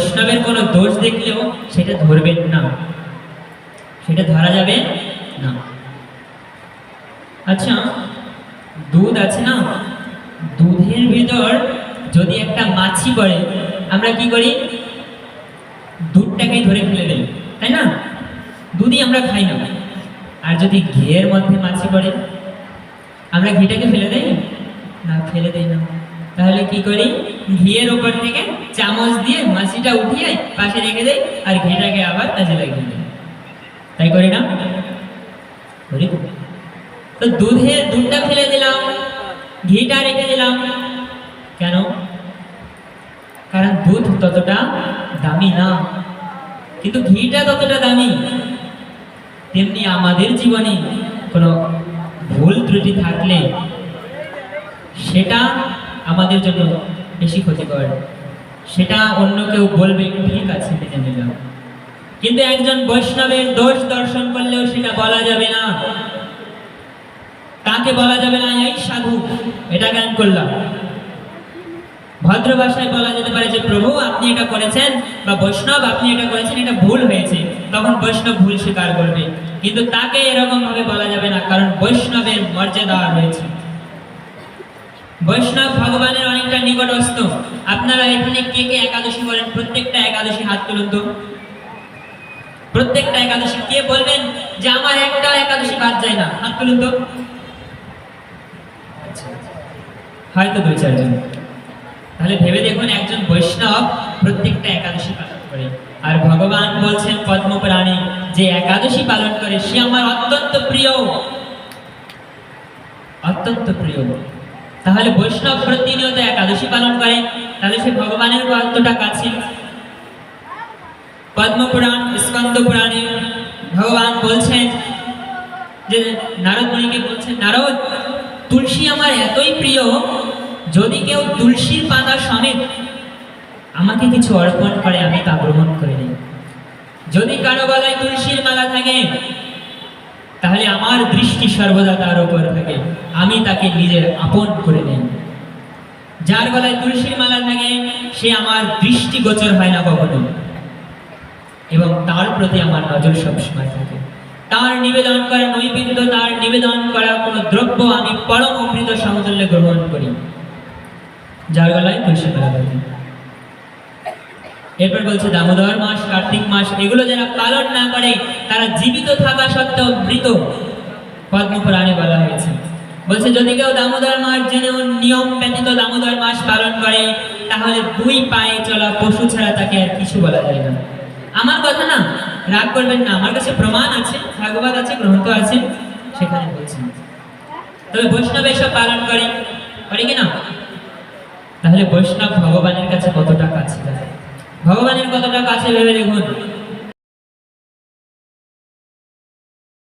বৈষ্ণবের কোনো দোষ দেখলেও সেটা ধরবেন না। সেটা ধরা যাবে না। আচ্ছা দুধ আছে না? দুধের ভিতর যদি একটা মাছি পড়ে, আমরা কি করি? দুধটাকেই ধরে ফেলে দেই, তাই না? দুধই আমরা খাই না। আর যদি ঘিয়ের মধ্যে মাছি পড়ে, আমরা ঘিটাকে ফেলে দেই? না, ফেলে দেই না। তাহলে কি করি? ঘিয়ের উপর থেকে চামচ দিয়ে মাছিটা উঠিয়ে পাশে রেখে দেয় আর ঘিটাকে আবার কাজে লাগিয়ে দেয়। তাই করি না। তো দুধে দুধটা ফেলে দিলাম, ঘিটা রেখে দিলাম। কেন? কারণ দুধ ততটা দামি না। কিন্তু ঘিটা ততটা দামি। তেমনি আমাদের জীবনে কোনো ভুল ত্রুটি থাকলে সেটা আমাদের জন্য বেশি ক্ষতিকর। সেটা অন্য কেউ বলবে, ঠিক আছে, মেনে নিলাম। কিন্তু একজন বৈষ্ণবের দোষ দর্শন করলেও সেটা বলা যাবে না। তাকে বলা যাবে না? এই সাধু, এটা জ্ঞান করলাম। ভদ্র ভাষায় বলা যেতে পারে যে, প্রভু, আপনি এটা করেছেন বা বৈষ্ণব, আপনি এটা করেছেন, এটা ভুল হয়েছে। তখন বৈষ্ণব ভুল স্বীকার করবে। কিন্তু তাকে এরকম ভাবে বলা যাবে না, কারণ বৈষ্ণবের মর্যাদা রয়েছে। বৈষ্ণব ভগবানের অনেকটা নিকটস্থ। আপনারা এখানে কে কে একাদশী বলেন? প্রত্যেকটা একাদশী হাত তুলুন তো। প্রত্যেকটা একাদশী কে বলবেন যে আমার একটা একাদশী বাদ যায় না? হাত তুলুন তো। হয়তো দুই চারজন। তাহলে ভেবে দেখুন একজন বৈষ্ণব প্রত্যেকটা একাদশী পালন করে। আর ভগবান বলছেন পদ্মপুরাণে যে একাদশী পালন করে, সে আমার অত্যন্ত প্রিয়। অত্যন্ত প্রিয়। তাহলে বৈষ্ণব প্রতিনিয়ত একাদশী পালন করে তাহলে সে ভগবানের কতটা কাছে। পদ্মপুরাণ স্কন্দ পুরাণে ভগবান বলছেন যে, নারদ মুনিকে বলছেন, নারদ, তুলসী আমার এতই প্রিয়, যদি কেউ তুলসীর পাতা সমেত আমাকে কিছু অর্পণ করে, আমি তা গ্রহণ করে নিই। যদি কারও গলায় তুলসীর মালা থাকে তাহলে আমার দৃষ্টি সর্বদা তার উপর থাকে। আমি তাকে নিজের আপন করে নেই। যার গলায় তুলসীর মালা থাকে সে আমার দৃষ্টি গোচর হয় না কখনো। এবং তার প্রতি আমার নজর সবসময় থাকে। তার নিবেদন করা নৈবেদ্য, তার নিবেদন করা কোনো দ্রব্য আমি পরম অমৃত সমতুল্যে গ্রহণ করি। যার গলায় তুলসী মালা থাকে এরপর বলছে, দামোদর মাস, কার্তিক মাস, এগুলো যারা পালন না করে তারা জীবিত থাকা সত্ত্বেও মৃত পদ্মপুরাণে বলা হয়েছে। বলছে, যদি কেউ দামোদর মাস জেনেও নিয়ম ব্যতীত দামোদর মাস পালন করে, তাহলে দুই পায়ে চলা পশু ছাড়া তাকে আর কিছু বলা যায় না। আমার কথা না, রাগ করবেন না, আমার কাছে প্রমাণ আছে, ভাগবত আছে, গ্রন্থ আছে, সেখানে বলছেন তবে বৈষ্ণব এসব পালন করে করে কি না? তাহলে বৈষ্ণব ভগবানের কাছে কতটা কাছে? ভগবানের কতটা কাছে ভেবে দেখুন।